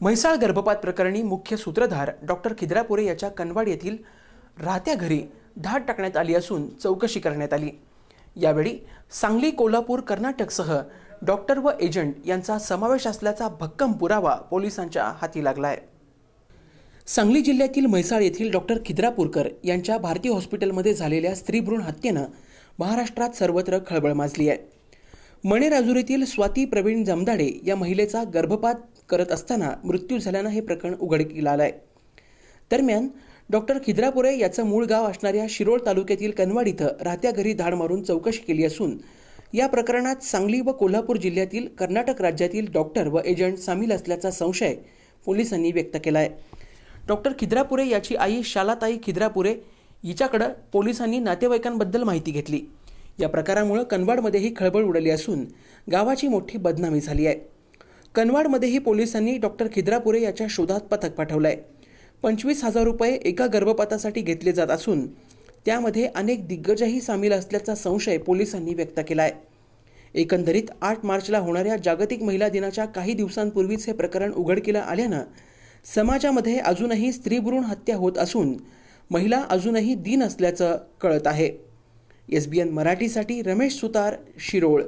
म्हैसाळ गर्भपात प्रकरणी मुख्य सूत्रधार डॉक्टर खिद्रापुरे याच्या कनवाड येथील राहत्या घरी धाड टाकण्यात आली असून चौकशी करण्यात आली. यावेळी सांगली कोल्हापूर कर्नाटकसह डॉक्टर व एजंट यांचा समावेश असल्याचा भक्कम पुरावा पोलिसांच्या हाती लागला आहे सांगली जिल्ह्यातील म्हैसाळ येथील डॉक्टर खिद्रापूरकर यांच्या भारतीय हॉस्पिटलमध्ये झालेल्या स्त्रीभ्रूण हत्येनं महाराष्ट्रात सर्वत्र खळबळ माजली आहे मणेराजुरीतील स्वाती प्रवीण जमदाडे या महिलेचा गर्भपात करत असताना मृत्यू झाल्यानं हे प्रकरण उघडकीला आलं आहे दरम्यान डॉक्टर खिद्रापुरे याचं मूळ गाव असणाऱ्या शिरोळ तालुक्यातील कनवाड इथं राहत्या घरी धाड मारून चौकशी केली असून या प्रकरणात सांगली व कोल्हापूर जिल्ह्यातील कर्नाटक राज्यातील डॉक्टर व एजंट सामील असल्याचा संशय पोलिसांनी व्यक्त केला आहे डॉक्टर खिद्रापुरे याची आई शालाताई खिद्रापुरे हिच्याकडं पोलिसांनी नातेवाईकांबद्दल माहिती घेतली. या प्रकारामुळं कनवाडमध्येही खळबळ उडाली असून गावाची मोठी बदनामी झाली आहे. कनवाडमध्येही पोलिसांनी डॉक्टर खिद्रापुरे याच्या शोधात पथक पाठवलं आहे पंचवीस हजार रुपये एका गर्भपातासाठी घेतले जात असून त्यामध्ये अनेक दिग्गजही सामील असल्याचा संशय पोलिसांनी व्यक्त केला आहे एकंदरीत आठ मार्चला होणाऱ्या जागतिक महिला दिनाच्या काही दिवसांपूर्वीच हे प्रकरण उघडकीला आल्यानं समाजामध्ये अजूनही स्त्रीभ्रूण हत्या होत असून महिला अजूनही दिन असल्याचं कळत आहे. एस बी एन मराठीसाठी रमेश सुतार शिरोळ.